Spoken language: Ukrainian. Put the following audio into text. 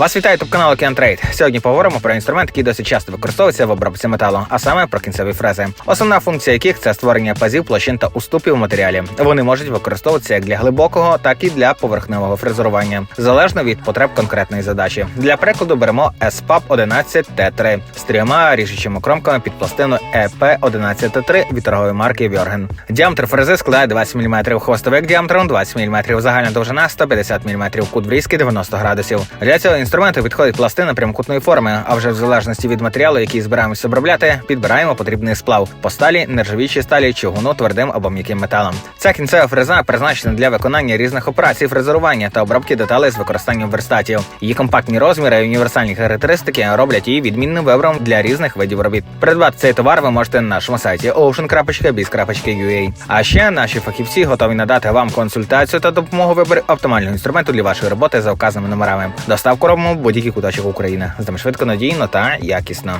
Вас вітає топ канал Трейд. Сьогодні поговоримо про інструмент, який досить часто використовується в обробці металу, а саме про кінцеві фрези. Основна функція яких це створення пазів, площин та уступів в матеріалі. Вони можуть використовуватися як для глибокого, так і для поверхневого фрезерування, залежно від потреб конкретної задачі. Для прикладу беремо SPAP 11T3 з трьома ріжучими кромками під пластину E EP11T3 від торгової марки Вьорген. Діаметр фрези складає 20 мм, хвостовик діаметром 20 мм, загальна довжина 150 мм, кут врізки 90 градусів. Для цього інструменту підходить пластина прямокутної форми, а вже в залежності від матеріалу, який збираємося обробляти, підбираємо потрібний сплав по сталі, нержавічій сталі, чугуну, твердим або м'яким металом. Ця кінцева фреза призначена для виконання різних операцій фрезерування та обробки деталей з використанням верстатів. Її компактні розміри і універсальні характеристики роблять її відмінним вибором для різних видів робіт. Придбати цей товар ви можете на нашому сайті ocean.biz.ua. А ще наші фахівці готові надати вам консультацію та допомогу в виборі оптимального інструменту для вашої роботи за вказаними номерами. Доставку робимо в будь-яких куточок України. З ним швидко, надійно та якісно.